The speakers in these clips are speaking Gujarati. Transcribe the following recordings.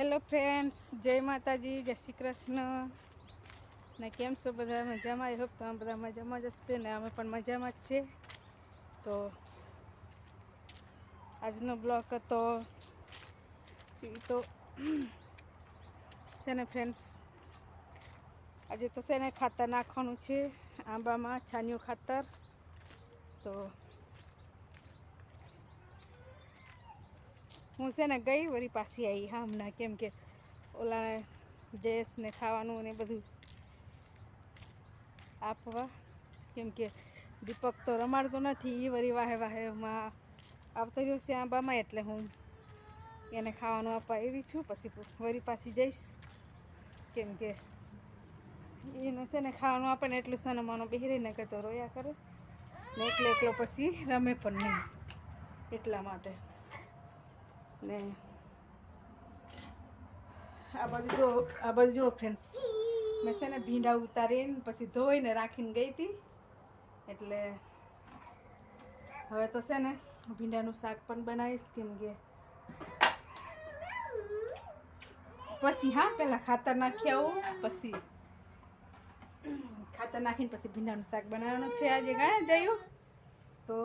હેલો ફ્રેન્ડ્સ, જય માતાજી, જય શ્રી કૃષ્ણ. ને કેમ છો બધા? મજામાં? આઈ હોપ તમે બધા મજામાં જ હશે ને અમે પણ મજામાં જ છે. તો આજનો બ્લોગ હતો એ તો છે ને ફ્રેન્ડ્સ, આજે તો છે ને ખાતર નાખવાનું છે આંબામાં છાનિયું ખાતર. તો હું છે ને ગઈ વળી પાછી આવી હા હમણાં કેમ કે ઓલા જયેશને ખાવાનું ને બધું આપવા. કેમ કે દીપક તો રમાડતો નથી એ વળી વાહે વાહેમાં આવતો રહ્યો છે આંબામાં, એટલે હું એને ખાવાનું આપવા એવી છું. પછી વળી પાછી જઈશ. કેમ કે એને છે ને ખાવાનું આપે ને એટલું સને માનો બેહરીને તો રોયા કરે. ને એકલો એકલો પછી રમે પણ નહીં એટલા માટે. ને આ બધું જો, આ બધું જો ફ્રેન્ડ્સ મેં છે ને ભીંડા ઉતારીને પછી ધોઈને રાખીને ગઈ હતી. એટલે હવે તો છે ને ભીંડાનું શાક પણ બનાવીશ કેમ કે પછી હા, પહેલાં ખાતર નાખી આવું, પછી ખાતર નાખીને પછી ભીંડાનું શાક બનાવવાનું છે આજે. કાં જયું. તો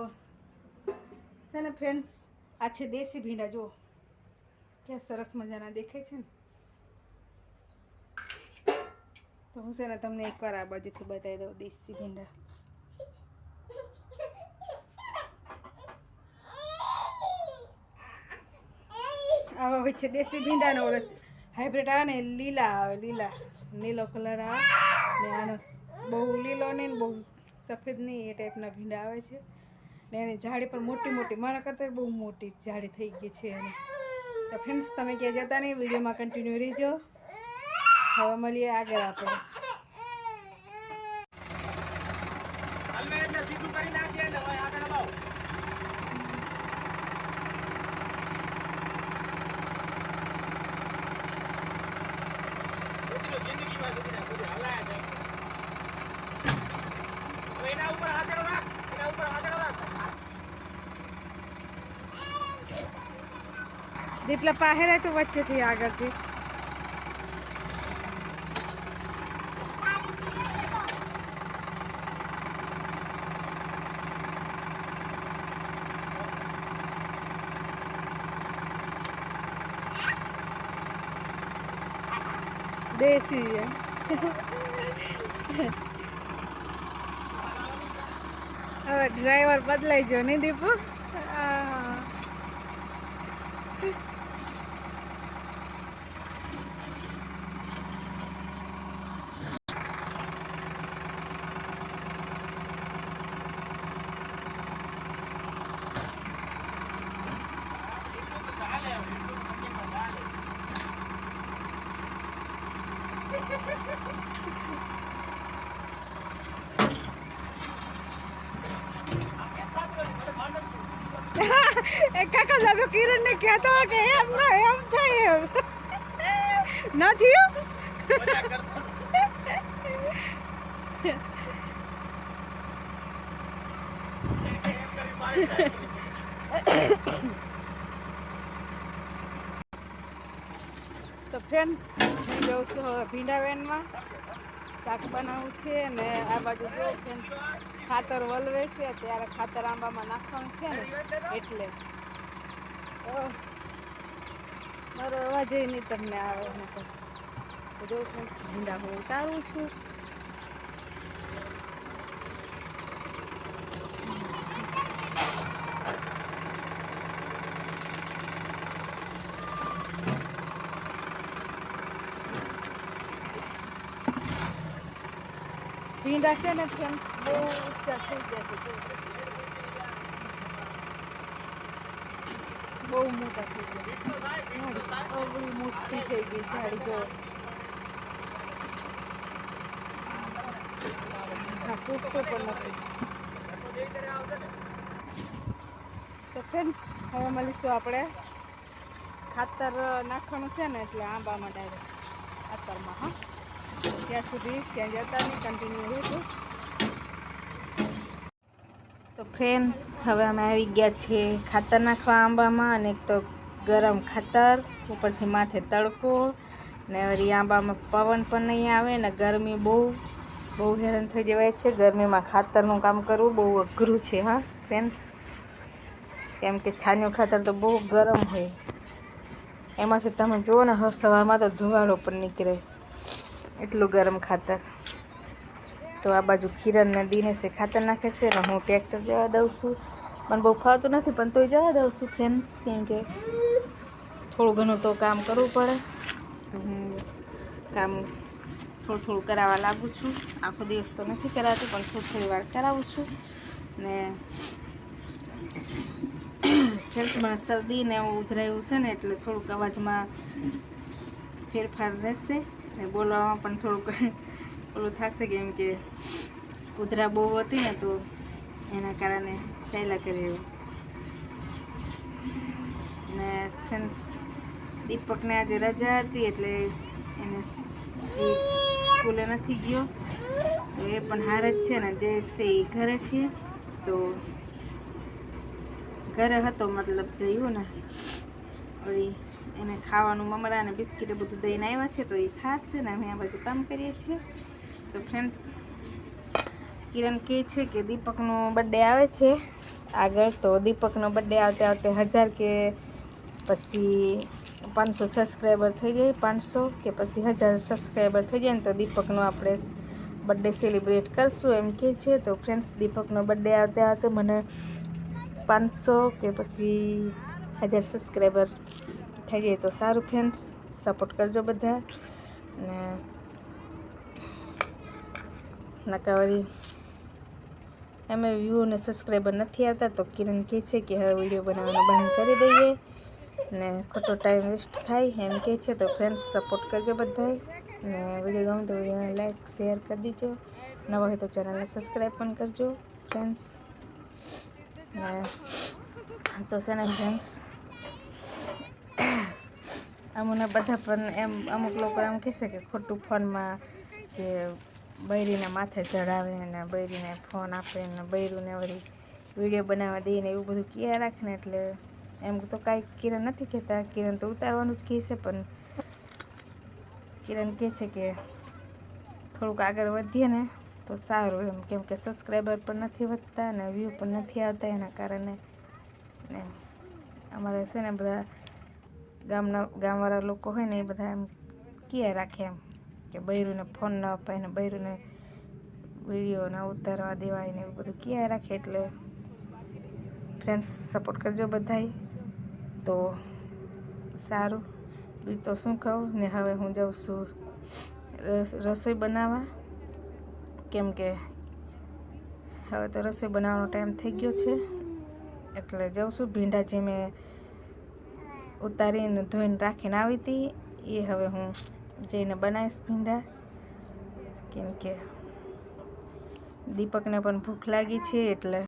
છે ને ફ્રેન્ડ્સ આ છે દેશી ભીંડા, જુઓ. ક્યાં સરસ મજાના દેખાય છે ને? તો હું છે ને તમને એકવાર આ બાજુથી બતાવી દઉં, દેશી ભીંડા. આવા હોય છે દેશી ભીંડાનો ઓલો હાઇબ્રિડ આવે ને લીલા આવે, લીલા. લીલો કલર આવે. ને આનો બહુ લીલો નહીં બહુ સફેદ નહીં, એ ટાઈપના ભીંડા આવે છે. ને એની જાડી પણ મોટી મોટી. મારા કરતાં બહુ મોટી જાડી થઈ ગઈ છે એની. તો ફ્રેન્ડ્સ તમે ક્યાં જતા નહીં? વિડીયોમાં કન્ટિન્યુ રહેજો. હવે મળીએ આગળ આપણે. એના ઉપર હાથેડો રાખ, એના ઉપર હાથેડો રાખ. દીપલા પાહેરે તો વચ્ચેથી આગળથી. દેશી હવે ડ્રાઈવર બદલાઈ ગયો નહીં દીપુ આ એ કાકા લાલો કિરણ ને કહેતો કે એમ ના, એમ થાય એમ ના થયું. તો ફ્રેન્ડ્સ જોઉં છું હવે ભીંડા વેનમાં શાક બનાવવું છે અને આ બાજુ જો ખાતર વલવે છે ત્યારે ખાતર આંબામાં નાખવાનું છે ને, એટલે. મારો અવાજ નહીં તમને આવે હું તો હું ઉતારું છું. ભીંડા ને ફ્રેન્ડ્સ બહુ ઊંચા થઈ ગયા છે બહુ મોટા થઈ ગયા અવળી મોટી થઈ ગઈ ઝાડી જો હા તૂટતો પણ નથી તો ફ્રેન્ડ્સ હવે મળીશું આપણે ખાતર નાખવાનું છે ને એટલે આંબામાં ડાયરેક્ટ ખાતરમાં હા ત્યાં સુધી ત્યાં જતા અને કન્ટિન્યુ રહેતું તો ફ્રેન્ડ્સ હવે અમે આવી ગયા છીએ ખાતર નાખવા આંબામાં અને એક તો ગરમ ખાતર, ઉપરથી માથે તડકો ને વળી આંબામાં પવન પણ નહીં આવે ને ગરમી બહુ બહુ હેરાન થઈ જવાય છે. ગરમીમાં ખાતરનું કામ કરવું બહુ અઘરું છે, હા ફ્રેન્ડ્સ કેમ કે છાનિયું ખાતર તો બહુ ગરમ હોય. એમાંથી તમે જુઓ ને સવારમાં તો ધુવાળો પણ નીકળે. એટલું ગરમ ખાતર. તો આ બાજુ કિરણ ને દિનેશે ખાતર નાખે છે અને હું ટ્રેક્ટર જવા દઉં છું. પણ બહુ ફાવતું નથી, પણ તોય જવા દઉં છું ફ્રેન્ડ્સ કેમ કે થોડું ઘણું તો કામ કરવું પડે. તો હું કામ થોડું થોડું કરાવવા લાગું છું. આખો દિવસ તો નથી કરાવતી પણ થોડી થોડી વાર કરાવું છું. ને ફ્રેન્ડ્સ મને શરદી ને એવું ઉધરાયું છે ને એટલે થોડુંક અવાજમાં ફેરફાર રહેશે. ને બોલવામાં પણ થોડુંક ઓલું થશે કેમ કે કૂતરા બહુ હતી ને તો એના કારણે ચાલ્યા કરે એવું. ને ફ્રેન્ડ્સ દીપકને આજે રજા હતી એટલે એને સ્કૂલે નથી ગયો. એ પણ હાર જ છે ને જે છે એ ઘરે છે. તો ઘરે હતો મતલબ જયું ને. વળી એને ખાવાનું મમરા અને બિસ્કીટ એ બધું દઈને આવ્યા છે, તો એ ખાશે ને અમે આ બાજુ કામ કરીએ છીએ. તો ફ્રેન્ડ્સ કિરણ કહે છે કે દીપકનો બર્થડે આવે છે. આગળ તો દીપકનો બર્થડે આવતે આવતે હજાર કે પછી પાંચસો સબસ્ક્રાઈબર થઈ જાય, પાંચસો કે પછી હજાર સબસ્ક્રાઈબર થઈ જાય ને તો દીપકનો આપણે બર્થડે સેલિબ્રેટ કરશું એમ કહે છે. તો ફ્રેન્ડ્સ દીપકનો બર્થડે આવતે આવતે મને પાંચસો કે પછી હજાર સબસ્ક્રાઈબર થઈ જાય તો સારું ફ્રેન્ડ્સ સપોર્ટ કરજો બધા. ને નકાવરી એમે વ્યૂ અને સબસ્ક્રાઈબર નથી આવતા તો કિરણ કહે છે કે હવે વીડિયો બનાવવાનું બંધ કરી દઈએ. ને ખોટો ટાઈમ વેસ્ટ થાય, એમ કહે છે તો ફ્રેન્ડ્સ સપોર્ટ કરજો બધાય ને વીડિયો ગમે તો વિડીયોને લાઈક શેર કરી દીજો. નવા હોય તો ચેનલને સબસ્ક્રાઈબ પણ કરજો ફ્રેન્ડ્સ ને તો છે ને ફ્રેન્ડ્સ અમુને બધા પણ એમ અમુક લોકો એમ કહેશે કે ખોટું ફોનમાં કે બૈરીને માથે ચડાવે ને બૈરીને ફોન આપે ને બૈરુંને વળી વીડિયો બનાવવા દઈને એવું બધું ક્યાં રાખે ને એટલે એમ તો કાંઈ કિરણ નથી કહેતા. કિરણ તો ઉતારવાનું જ કહેશે પણ કિરણ કહે છે કે થોડુંક આગળ વધીએ ને તો સારું એમ. કેમ કે સબસ્ક્રાઈબર પણ નથી વધતા ને વ્યૂ પણ નથી આવતા એના કારણે ને અમારે છે ને બધા ગામના ગામવાળા લોકો હોય ને એ બધા એમ ક્યાં રાખે એમ કે બૈરુંને ફોન ન અપાય ને બૈરુંને વીડિયો ના ઉતારવા દેવાય ને એવું બધું કહે રાખે એટલે ફ્રેન્ડ્સ સપોર્ટ કરજો બધાય. તો સારું. બીજું તો શું કહું? ને હવે હું જાઉં છું રસ- રસોઈ બનાવવા. કેમ કે હવે તો રસોઈ બનાવવાનો ટાઈમ થઈ ગયો છે. એટલે જાઉં છું. ભીંડા જે મેં ઉતારીને ધોઈને રાખીને આવી હતી. એ હવે હું જઈને બનાવીશ ભીંડા. કેમ કે દીપકને પણ ભૂખ લાગી છે એટલે